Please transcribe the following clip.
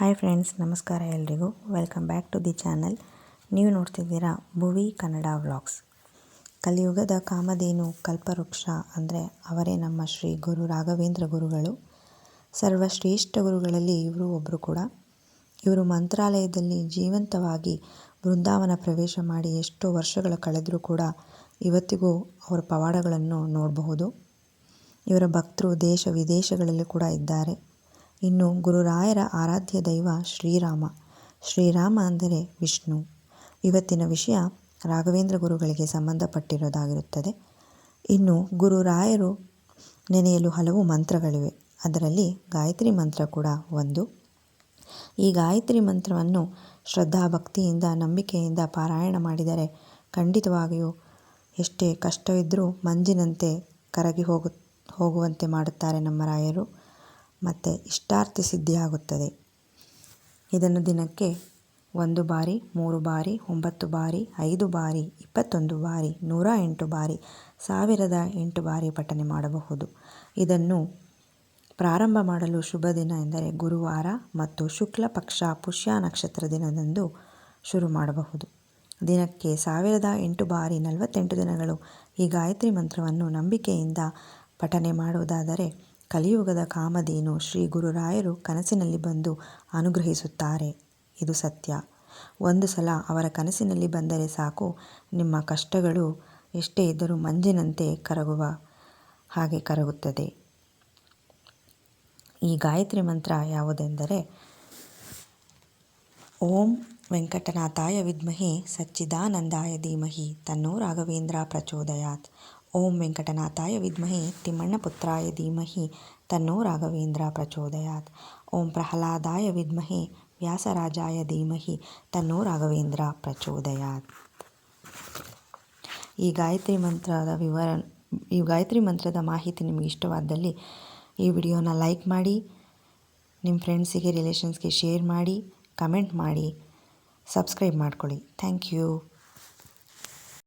Hi friends, ನಮಸ್ಕಾರ ಎಲ್ರಿಗೂ. Welcome back to the channel. ನೀವು ನೋಡ್ತಿದ್ದೀರಾ ಭುವಿ ಕನ್ನಡ ವ್ಲಾಗ್ಸ್. ಕಲಿಯುಗದ ಕಾಮಧೇನು, ಕಲ್ಪವೃಕ್ಷ ಅಂದರೆ ಅವರೇ ನಮ್ಮ ಶ್ರೀ ಗುರು ರಾಘವೇಂದ್ರ ಗುರುಗಳು. ಸರ್ವಶ್ರೇಷ್ಠ ಗುರುಗಳಲ್ಲಿ ಇವರು ಒಬ್ಬರು ಕೂಡ. ಇವರು ಮಂತ್ರಾಲಯದಲ್ಲಿ ಜೀವಂತವಾಗಿ ಬೃಂದಾವನ ಪ್ರವೇಶ ಮಾಡಿ ಎಷ್ಟೋ ವರ್ಷಗಳ ಕಳೆದರೂ ಕೂಡ ಇವತ್ತಿಗೂ ಅವರ ಪವಾಡಗಳನ್ನು ನೋಡಬಹುದು. ಇವರ ಭಕ್ತರು ದೇಶ ವಿದೇಶಗಳಲ್ಲಿ ಕೂಡ ಇದ್ದಾರೆ. ಇನ್ನು ಗುರುರಾಯರ ಆರಾಧ್ಯ ದೈವ ಶ್ರೀರಾಮ. ಶ್ರೀರಾಮ ಅಂದರೆ ವಿಷ್ಣು. ಇವತ್ತಿನ ವಿಷಯ ರಾಘವೇಂದ್ರ ಗುರುಗಳಿಗೆ ಸಂಬಂಧಪಟ್ಟಿರೋದಾಗಿರುತ್ತದೆ. ಇನ್ನು ಗುರುರಾಯರು ನೆನೆಯಲು ಹಲವು ಮಂತ್ರಗಳಿವೆ. ಅದರಲ್ಲಿ ಗಾಯತ್ರಿ ಮಂತ್ರ ಕೂಡ ಒಂದು. ಈ ಗಾಯತ್ರಿ ಮಂತ್ರವನ್ನು ಶ್ರದ್ಧಾಭಕ್ತಿಯಿಂದ, ನಂಬಿಕೆಯಿಂದ ಪಾರಾಯಣ ಮಾಡಿದರೆ ಖಂಡಿತವಾಗಿಯೂ ಎಷ್ಟೇ ಕಷ್ಟವಿದ್ದರೂ ಮಂಜಿನಂತೆ ಕರಗಿ ಹೋಗು, ಹೋಗುವಂತೆ ಮಾಡುತ್ತಾರೆ ನಮ್ಮ ರಾಯರು. ಮತ್ತು ಇಷ್ಟಾರ್ಥ ಸಿದ್ಧಿಯಾಗುತ್ತದೆ ಇದನ್ನು ದಿನಕ್ಕೆ ಒಂದು ಬಾರಿ, ಮೂರು ಬಾರಿ, ಒಂಬತ್ತು ಬಾರಿ, ಐದು ಬಾರಿ, ಇಪ್ಪತ್ತೊಂದು ಬಾರಿ, ನೂರ ಎಂಟು ಬಾರಿ, ಸಾವಿರದ ಎಂಟು ಬಾರಿ ಪಠನೆ ಮಾಡಬಹುದು. ಇದನ್ನು ಪ್ರಾರಂಭ ಮಾಡಲು ಶುಭ ದಿನ ಎಂದರೆ ಗುರುವಾರ ಮತ್ತು ಶುಕ್ಲ ಪಕ್ಷ ಪುಷ್ಯ ನಕ್ಷತ್ರ ದಿನದಂದು ಶುರು ಮಾಡಬಹುದು. ದಿನಕ್ಕೆ ಸಾವಿರದ ಎಂಟು ಬಾರಿ ನಲವತ್ತೆಂಟು ದಿನಗಳು ಈ ಗಾಯತ್ರಿ ಮಂತ್ರವನ್ನು ನಂಬಿಕೆಯಿಂದ ಪಠನೆ ಮಾಡುವುದಾದರೆ ಕಲಿಯುಗದ ಕಾಮಧೇನು ಶ್ರೀ ಗುರುರಾಯರು ಕನಸಿನಲ್ಲಿ ಬಂದು ಅನುಗ್ರಹಿಸುತ್ತಾರೆ. ಇದು ಸತ್ಯ. ಒಂದು ಸಲ ಅವರ ಕನಸಿನಲ್ಲಿ ಬಂದರೆ ಸಾಕು. ನಿಮ್ಮ ಕಷ್ಟಗಳು ಎಷ್ಟೇ ಇದ್ದರೂ ಮಂಜಿನಂತೆ ಕರಗುವ ಹಾಗೆ ಕರಗುತ್ತದೆ. ಈ ಗಾಯತ್ರಿ ಮಂತ್ರ ಯಾವುದೆಂದರೆ, ಓಂ ವೆಂಕಟನಾಥಾಯ ವಿದ್ಮಹೆ ಸಚ್ಚಿದಾನಂದಾಯ ಧೀಮಹಿ ತನ್ನೋ ರಾಘವೇಂದ್ರ ಪ್ರಚೋದಯಾತ್. ಓಂ ವೆಂಕಟನಾಥಾಯ ವಿದ್ಮಹೆ ತಿಮ್ಮಣ್ಣಪುತ್ರಾಯ ಧೀಮಹಿ ತನ್ನೋ ರಾಘವೇಂದ್ರ ಪ್ರಚೋದಯಾತ್. ಓಂ ಪ್ರಹ್ಲಾದಾಯ ವಿದ್ಮಹೆ ವ್ಯಾಸರಾಜಾಯ ಧೀಮಹಿ ತನ್ನೋ ರಾಘವೇಂದ್ರ ಪ್ರಚೋದಯಾತ್. ಈ ಗಾಯತ್ರಿ ಮಂತ್ರದ ವಿವರ, ಈ ಗಾಯತ್ರಿ ಮಂತ್ರದ ಮಾಹಿತಿ ನಿಮಗೆ ಇಷ್ಟವಾದಲ್ಲಿ ಈ ವಿಡಿಯೋನ ಲೈಕ್ ಮಾಡಿ ನಿಮ್ಮ ಫ್ರೆಂಡ್ಸಿಗೆ, ರಿಲೇಷನ್ಸ್ಗೆ ಶೇರ್ ಮಾಡಿ, ಕಮೆಂಟ್ ಮಾಡಿ, ಸಬ್ಸ್ಕ್ರೈಬ್ ಮಾಡ್ಕೊಳ್ಳಿ. Thank you.